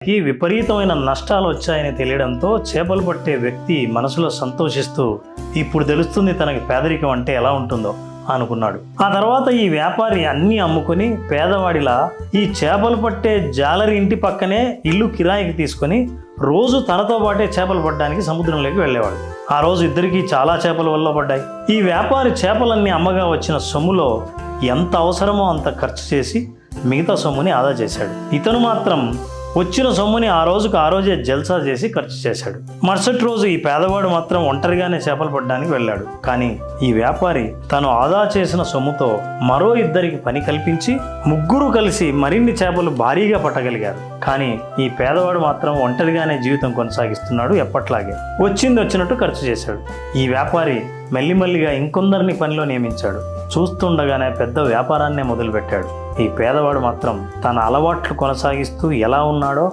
ఈ విపరీతమైన నష్టాలు వచ్చాయని తెలియడంతో చేపలు పట్టే వ్యక్తి మనసులో సంతోషిస్తూ ఇప్పుడు తెలుస్తుంది తనకి పేదరికం అంటే ఎలా ఉంటుందో అనుకున్నాడు. ఆ తర్వాత ఈ వ్యాపారి అన్నీ అమ్ముకుని పేదవాడిలా ఈ చేపలు పట్టే జాలరి ఇంటి పక్కనే ఇల్లు కిరాయికి తీసుకొని రోజు తనతో పాటే చేపలు పట్టడానికి సముద్రంలోకి వెళ్ళేవాడు. ఆ రోజు ఇద్దరికీ చాలా చేపలు వల్ల పడ్డాయి. ఈ వ్యాపారి చేపలన్నీ అమ్మగా వచ్చిన సొమ్ములో ఎంత అవసరమో అంత ఖర్చు చేసి మిగతా సొమ్ముని ఆదా చేశాడు. ఇతను మాత్రం వచ్చిన సొమ్ముని ఆ రోజుకు ఆ రోజే జల్సా చేసి ఖర్చు చేశాడు. మరుసటి రోజు ఈ పేదవాడు మాత్రం ఒంటరిగానే చేపలు పడ్డానికి వెళ్ళాడు. కానీ ఈ వ్యాపారి తను ఆదా చేసిన సొమ్ముతో మరో ఇద్దరికి పని కల్పించి ముగ్గురు కలిసి మరిన్ని చేపలు భారీగా పట్టగలిగారు. కానీ ఈ పేదవాడు మాత్రం ఒంటరిగానే జీవితం కొనసాగిస్తున్నాడు ఎప్పట్లాగే. వచ్చింది వచ్చినట్టు ఖర్చు చేశాడు. ఈ వ్యాపారి మెల్లిమెల్లిగా ఇంకొందరిని పనిలో నియమించాడు. చూస్తుండగానే పెద్ద వ్యాపారాన్నే మొదలుపెట్టాడు. ఈ పేదవాడు మాత్రం తన అలవాట్లు కొనసాగిస్తూ ఎలా ఉన్నాడో